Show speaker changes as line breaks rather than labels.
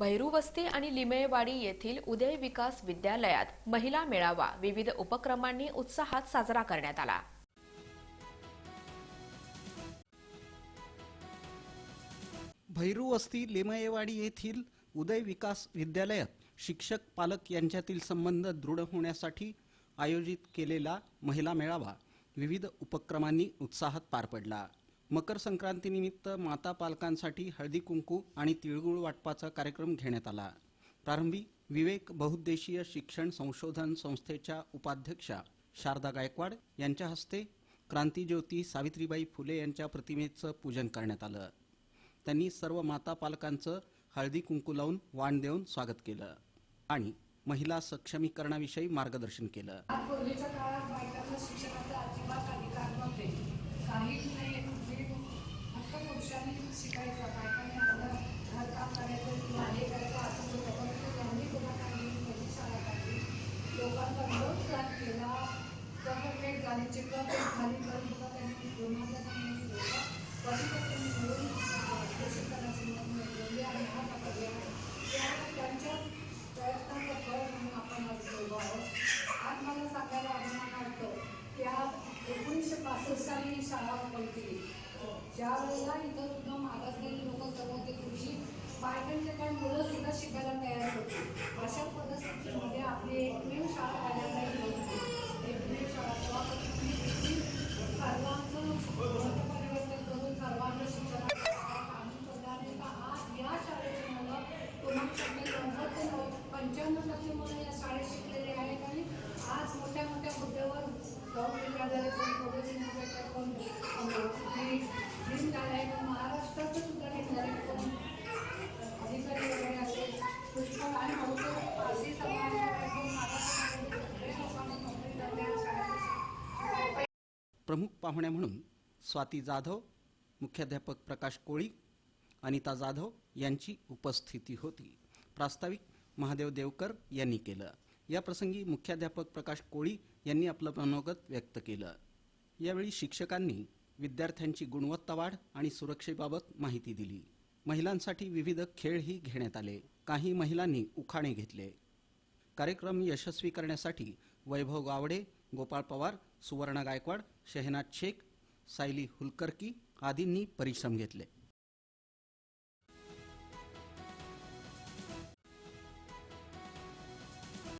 भैरूवस्ती आणि लिमेवाडी येथील उदय विकास विद्यालयात महिला मेळावा विविध उपक्रमांनी उत्साहात साजरा करण्यात आला.
भैरूवस्ती लिमयेवाडी येथील उदय विकास विद्यालयात शिक्षक पालक यांच्यातील संबंध दृढ होण्यासाठी आयोजित केलेला महिला मेळावा विविध उपक्रमांनी उत्साहात पार पडला. मकर संक्रांतीनिमित्त माता पालकांसाठी हळदी कुंकू आणि तिळगुळ वाटपाचा कार्यक्रम घेण्यात आला. प्रारंभी विवेक बहुद्देशीय शिक्षण संशोधन संस्थेच्या उपाध्यक्षा शारदा गायकवाड यांच्या हस्ते क्रांतीज्योती सावित्रीबाई फुले यांच्या प्रतिमेचं पूजन करण्यात आलं. त्यांनी सर्व माता पालकांचं हळदी कुंकू लावून वाण देऊन स्वागत केलं आणि महिला सक्षमीकरणाविषयी मार्गदर्शन केलं.
केला. पेट झाली चित्रपेट झाली तर सुद्धा त्यांनी दोनांना कधी त्यांनी मिळून अं, शिक्षणाची मिळवली आणि हा हा त्यामुळे त्यांच्या प्रयत्नाचं फळ म्हणून आपण आज बोललो आहोत. आज मला सांगायला अभिमान वाटतो की आज एकोणीसशे पासष्ट साली ही शाळा ओपन केली ज्या वेळेला इथं सुद्धा मागासलेली लोक सर्व ते कृषी बायकांचे काही मुलं सुद्धा शिकायला तयार होती. अशा परिस्थितीमध्ये आपली एकमेव शाळा पंच्याण्णव टक्के मुलं या शाळेत शिकलेले आहेत आणि आज मोठ्या मोठ्या मुद्द्यावर कोण कोण महाराष्ट्राचं सुद्धा कोण? अधिकारी वगैरे पुष्कळ आणि बहुतेक समाज
प्रमुख पाहुण्या म्हणून स्वाती जाधव मुख्याध्यापक प्रकाश कोळी अनिता जाधव यांची उपस्थिती होती. प्रास्ताविक महादेव देवकर यांनी केलं. याप्रसंगी मुख्याध्यापक प्रकाश कोळी यांनी आपलं मनोगत व्यक्त केलं. यावेळी शिक्षकांनी विद्यार्थ्यांची गुणवत्ता वाढ आणि सुरक्षेबाबत माहिती दिली. महिलांसाठी विविध खेळही घेण्यात आले. काही महिलांनी उखाणे घेतले. कार्यक्रम यशस्वी करण्यासाठी वैभव गावडे गोपाळ पवार सुवर्णा गायकवाड शेहनाज शेख सायली हुलकर्की आदींनी परिश्रम घेतले.